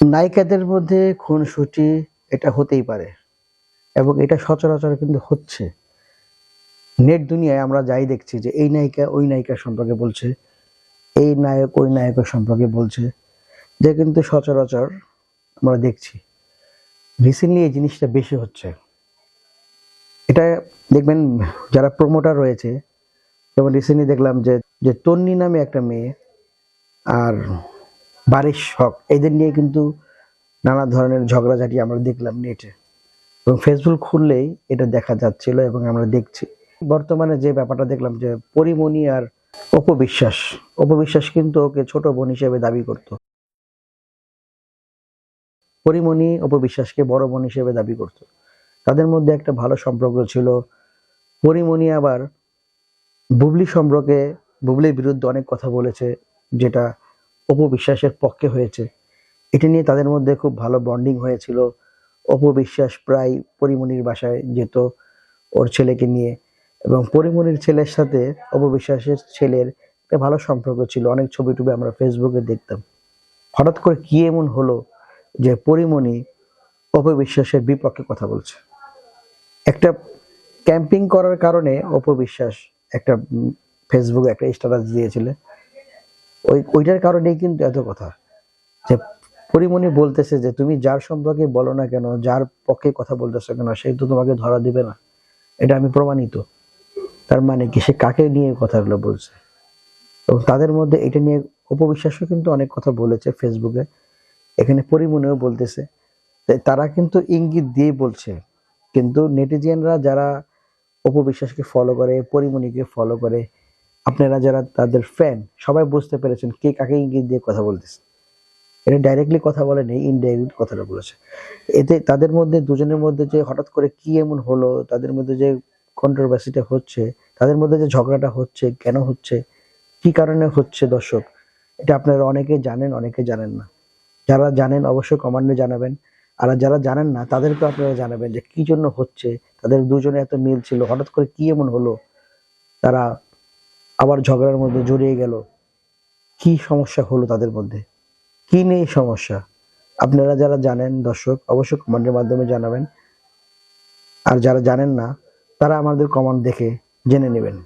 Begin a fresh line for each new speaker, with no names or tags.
নায়িকাদের মধ্যে খুনসুটি এটা হতেই পারে এবং এটা সচরাচর কিন্তু হচ্ছে। নেট দুনিয়ায় আমরা যাই দেখছি যে এই নায়িকা ওই নায়িকা সম্পর্কে বলছে, এই নায়ক ওই নায়কের সম্পর্কে বলছে, যে কিন্তু সচরাচর আমরা দেখছি। রিসেন্টলি এই জিনিসটা বেশি হচ্ছে। এটা দেখবেন যারা প্রমোটার রয়েছে, যেমন রিসেন্টলি দেখলাম যে যে তন্নি নামে একটা মেয়ে আর বারিশ শখ, এদের নিয়ে কিন্তু নানা ধরনের ঝগড়াঝাটি আমরা দেখলাম নেটে এবং ফেসবুক খুললেই এটা দেখা যাচ্ছিল এবং আমরা দেখছি। বর্তমানে যে ব্যাপারটা দেখলাম যে পরিমণি আর অপবিশ্বাস অপবিশ্বাস কিন্তু ওকে ছোট বোন হিসেবে দাবি করত। পরিমণি অপবিশ্বাসকে বড় বোন হিসেবে দাবি করত। তাদের মধ্যে একটা ভালো সম্পর্ক ছিল। পরিমণি আবার বুবলি সম্পর্কে, বুবলির বিরুদ্ধে অনেক কথা বলেছে, যেটা অপবিশ্বাসের পক্ষে হয়েছে। এটা নিয়ে তাদের মধ্যে খুব ভালো বন্ডিং হয়েছিল। অপবিশ্বাস প্রায় পরিমণির বাসায় যেত ওর ছেলেকে নিয়ে এবং পরিমণির ছেলের সাথে অপবিশ্বাসের ছেলের একটা ভালো সম্পর্ক ছিল। অনেক ছবি টুবি আমরা ফেসবুকে দেখতাম। হঠাৎ করে কি এমন হলো যে পরিমণি অপবিশ্বাসের বিপক্ষে কথা বলছে? একটা ক্যাম্পিং করার কারণে অপবিশ্বাস একটা ফেসবুকে একটা স্ট্যাটাস দিয়েছিল। ওই, ওইটার কারণেই কিন্তু এত কথা। যে পরিমণি বলতেছে যে, তুমি যার সম্পর্কে বলো না কেন, যার পক্ষে কথা বলতেছো কেন, সে তো তোমাকে ধরা দিবে না। এটা আমি প্রমাণিত। তার মানে কি, সে কাকে নিয়ে কথাগুলো বলছে? এবং তাদের মধ্যে এটা নিয়ে উপবিশ্বাসও কিন্তু অনেক কথা বলেছে ফেসবুকে। এখানে পরিমণিও বলতেছে তারা কিন্তু ইঙ্গিত দিয়ে বলছে। কিন্তু নেটিজিয়ানরা যারা অপবিশ্বাসকে ফলো করে, পরিমণিকে ফলো করে আপনারা যারা তাদের ফ্যান সবাই বুঝতে পেরেছেন কে কাকে ইঙ্গিত দিয়ে কথা বলতেছে। এটা ডাইরেক্টলি কথা বলেনি ইনডাইরেক্ট কথাটা বলেছে। এতে তাদের মধ্যে, দুজনের মধ্যে যে হঠাৎ করে কি এমন হলো, তাদের মধ্যে যে কন্ট্রোভার্সিটা হচ্ছে, তাদের মধ্যে যে ঝগড়াটা হচ্ছে, কেন হচ্ছে, কি কারণে হচ্ছে দর্শক, এটা আপনারা অনেকে জানেন অনেকে জানেন না। যারা জানেন অবশ্যই কমান্ডে জানাবেন। আর যারা জানেন না তাদেরকে আপনারা জানাবেন যে কি জন্য হচ্ছে, তাদের দুজনে এত মিল ছিল, হঠাৎ করে কি এমন হলো, তারা আবার ঝগড়ার মধ্যে জড়িয়ে গেল। কি সমস্যা হলো তাদের মধ্যে? কি নেই সমস্যা? আপনারা যারা জানেন দর্শক অবশ্যই কমেন্টের মাধ্যমে জানাবেন। আর যারা জানেন না, তারা আমাদের কমেন্ট দেখে জেনে নেবেন।